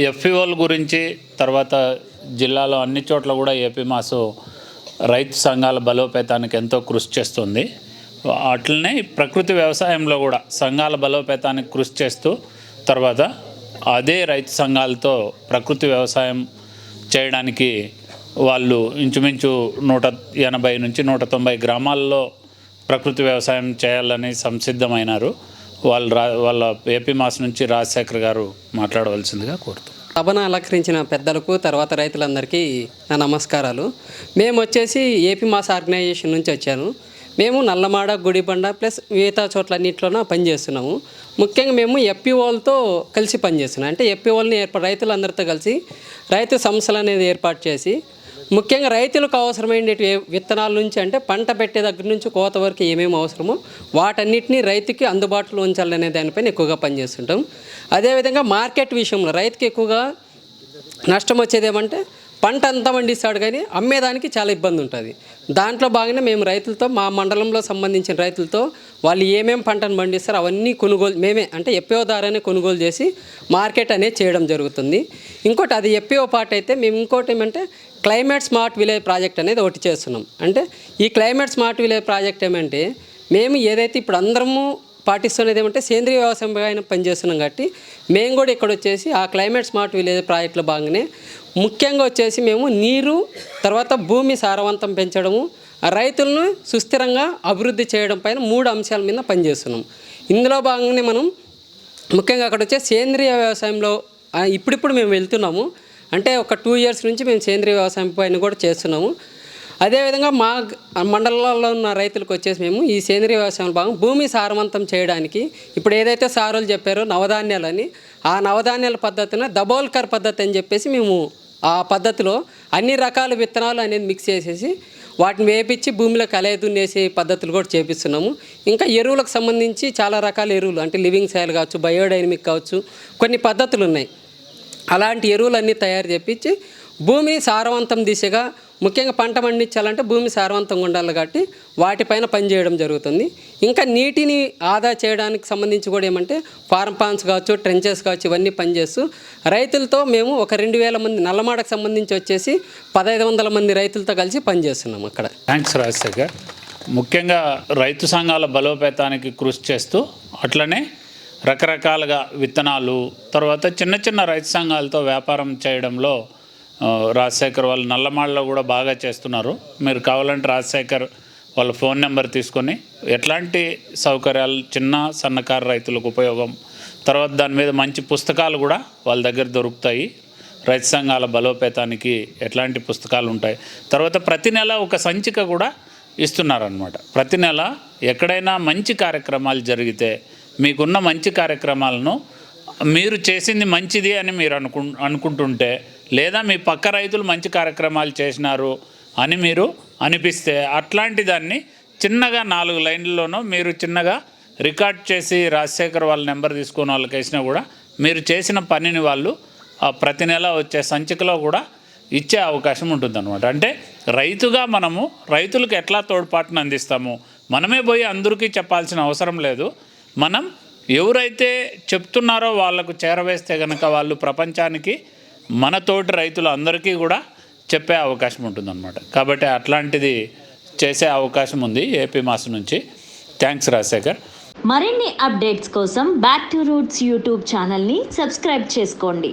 ఎఫ్ఈఓల గురించి తర్వాత జిల్లాలో అన్ని చోట్ల కూడా ఏపీ మాసు రైతు సంఘాల బలోపేతానికి ఎంతో కృషి చేస్తుంది. అట్లనే ప్రకృతి వ్యవసాయంలో కూడా సంఘాల బలోపేతానికి కృషి చేస్తూ తర్వాత అదే రైతు సంఘాలతో ప్రకృతి వ్యవసాయం చేయడానికి వాళ్ళు ఇంచుమించు నూట ఎనభై నుంచి నూట తొంభై గ్రామాల్లో ప్రకృతి వ్యవసాయం చేయాలని సంసిద్ధమైనారు. వాళ్ళు రా వాళ్ళ ఏపీ మాస్ నుంచి రాజశేఖర్ గారు మాట్లాడవలసిందిగా కోరుతున్నాను సభను అలంకరించిన పెద్దలకు తర్వాత రైతులందరికీ నా నమస్కారాలు. మేము వచ్చేసి ఏపీ మాస్ ఆర్గనైజేషన్ నుంచి వచ్చాను. మేము నల్లమాడ గుడిబండ ప్లస్ మిగతా చోట్లన్నింటిలోనూ పనిచేస్తున్నాము. ముఖ్యంగా మేము ఎఫ్పిఓలతో కలిసి పనిచేస్తున్నాం. అంటే ఎఫ్పిఓల్ని ఏర్పాటు రైతులందరితో కలిసి రైతు సంస్థలు అనేది ఏర్పాటు చేసి ముఖ్యంగా రైతులకు అవసరమైన విత్తనాల నుంచి అంటే పంట పెట్టే దగ్గర నుంచి కోత వరకు ఏమేమి అవసరమో వాటన్నిటిని రైతుకి అందుబాటులో ఉంచాలనే దానిపైన ఎక్కువగా పనిచేస్తుంటాం. అదేవిధంగా మార్కెట్ విషయంలో రైతుకి ఎక్కువగా నష్టం వచ్చేది ఏమంటే పంట అంతా పండిస్తాడు కానీ అమ్మేదానికి చాలా ఇబ్బంది ఉంటుంది. దాంట్లో భాగంగా మేము రైతులతో మా మండలంలో సంబంధించిన రైతులతో వాళ్ళు ఏమేమి పంటను పండిస్తారో అవన్నీ కొనుగోలు మేమే అంటే ఎప్పిఓ ద్వారానే కొనుగోలు చేసి మార్కెట్ అనేది చేయడం జరుగుతుంది. ఇంకోటి అది ఎప్పిఓ పార్ట్ అయితే మేము ఇంకోటి ఏమంటే క్లైమేట్ స్మార్ట్ విలేజ్ ప్రాజెక్ట్ అనేది ఒకటి చేస్తున్నాం. అంటే ఈ క్లైమేట్ స్మార్ట్ విలేజ్ ప్రాజెక్ట్ ఏమంటే మేము ఏదైతే ఇప్పుడు అందరము పాటిస్తున్నది ఏమంటే సేంద్రీయ వ్యవసాయం పైన పనిచేస్తున్నాం కాబట్టి మేము కూడా ఇక్కడ వచ్చేసి ఆ క్లైమేట్ స్మార్ట్ విలేజ్ ప్రాజెక్టులో భాగంగానే ముఖ్యంగా వచ్చేసి మేము నీరు తర్వాత భూమి సారవంతం పెంచడము ఆ రైతులను సుస్థిరంగా అభివృద్ధి చేయడం పైన మూడు అంశాల మీద పనిచేస్తున్నాం. ఇందులో భాగంగానే మనం ముఖ్యంగా అక్కడ వచ్చే సేంద్రియ వ్యవసాయంలో ఇప్పుడిప్పుడు మేము వెళ్తున్నాము. అంటే ఒక టూ ఇయర్స్ నుంచి మేము సేంద్రియ వ్యవసాయం పైన కూడా చేస్తున్నాము. అదేవిధంగా మా మండలాల్లో ఉన్న రైతులకు వచ్చేసి మేము ఈ సేంద్రియ వ్యవసాయంలో భాగం భూమి సారవంతం చేయడానికి ఇప్పుడు ఏదైతే సారులు చెప్పారో నవధాన్యాలని ఆ నవధాన్యాల పద్ధతిని దబోల్కర్ పద్ధతి అని చెప్పేసి మేము ఆ పద్ధతిలో అన్ని రకాల విత్తనాలు అనేది మిక్స్ చేసేసి వాటిని వేపించి భూమిలో కలయ దున్నేసే పద్ధతులు కూడా చేపిస్తున్నాము. ఇంకా ఎరువులకు సంబంధించి చాలా రకాల ఎరువులు అంటే లివింగ్ సాయిల్ కావచ్చు బయోడైనమిక్ కావచ్చు కొన్ని పద్ధతులు ఉన్నాయి. అలాంటి ఎరువులన్నీ తయారు చేపించి భూమిని సారవంతం దిశగా ముఖ్యంగా పంట పండించాలంటే భూమి సారవంతంగా ఉండాలి కాబట్టి వాటిపైన పనిచేయడం జరుగుతుంది. ఇంకా నీటిని ఆదా చేయడానికి సంబంధించి కూడా ఏమంటే ఫార్మ్ పాన్స్ కావచ్చు ట్రెంచెస్ కావచ్చు ఇవన్నీ పనిచేస్తూ రైతులతో మేము ఒక రెండు వేల మంది నల్లమాడకు సంబంధించి వచ్చేసి పదహైదు వందల మంది రైతులతో కలిసి పనిచేస్తున్నాం అక్కడ. థ్యాంక్స్ రాజశేఖర్ ముఖ్యంగా రైతు సంఘాల బలోపేతానికి కృషి చేస్తూ అట్లనే రకరకాలుగా విత్తనాలు తర్వాత చిన్న చిన్న రైతు సంఘాలతో వ్యాపారం చేయడంలో రాజశేఖర్ వాళ్ళు నల్లమాళ్ళలో కూడా బాగా చేస్తున్నారు. మీరు కావాలంటే రాజశేఖర్ వాళ్ళ ఫోన్ నెంబర్ తీసుకొని ఎట్లాంటి సౌకర్యాలు చిన్న సన్నకారు రైతులకు ఉపయోగం తర్వాత దాని మీద మంచి పుస్తకాలు కూడా వాళ్ళ దగ్గర దొరుకుతాయి. రైతు సంఘాల బలోపేతానికి ఎట్లాంటి పుస్తకాలు ఉంటాయి. తర్వాత ప్రతి నెల ఒక సంచిక కూడా ఇస్తున్నారనమాట ప్రతి నెల ఎక్కడైనా మంచి కార్యక్రమాలు జరిగితే మీకున్న మంచి కార్యక్రమాలను మీరు చేసింది మంచిది అని మీరు అనుకు అనుకుంటుంటే లేదా మీ పక్క రైతులు మంచి కార్యక్రమాలు చేసినారు అని మీరు అనిపిస్తే అట్లాంటి దాన్ని చిన్నగా నాలుగు లైన్లలోనూ మీరు చిన్నగా రికార్డ్ చేసి రాజశేఖర్ వాళ్ళ నెంబర్ తీసుకుని వాళ్ళకి వేసినా కూడా మీరు చేసిన పనిని వాళ్ళు ప్రతి నెల వచ్చే సంచికలో కూడా ఇచ్చే అవకాశం ఉంటుందన్నమాట. అంటే రైతుగా మనము రైతులకు ఎట్లా తోడ్పాటును అందిస్తాము? మనమే పోయి అందరికీ చెప్పాల్సిన అవసరం లేదు. మనం ఎవరైతే చెప్తున్నారో వాళ్ళకు చేరవేస్తే కనుక వాళ్ళు ప్రపంచానికి మన తోటి రైతులు అందరికీ కూడా చెప్పే అవకాశం ఉంటుందన్నమాట. కాబట్టి అట్లాంటిది చేసే అవకాశం ఉంది ఏపీ మాస్ నుంచి. థ్యాంక్స్ రాజశేఖర్. మరిన్ని అప్డేట్స్ కోసం బ్యాక్ టు రూట్స్ యూట్యూబ్ ఛానల్ని సబ్స్క్రైబ్ చేసుకోండి.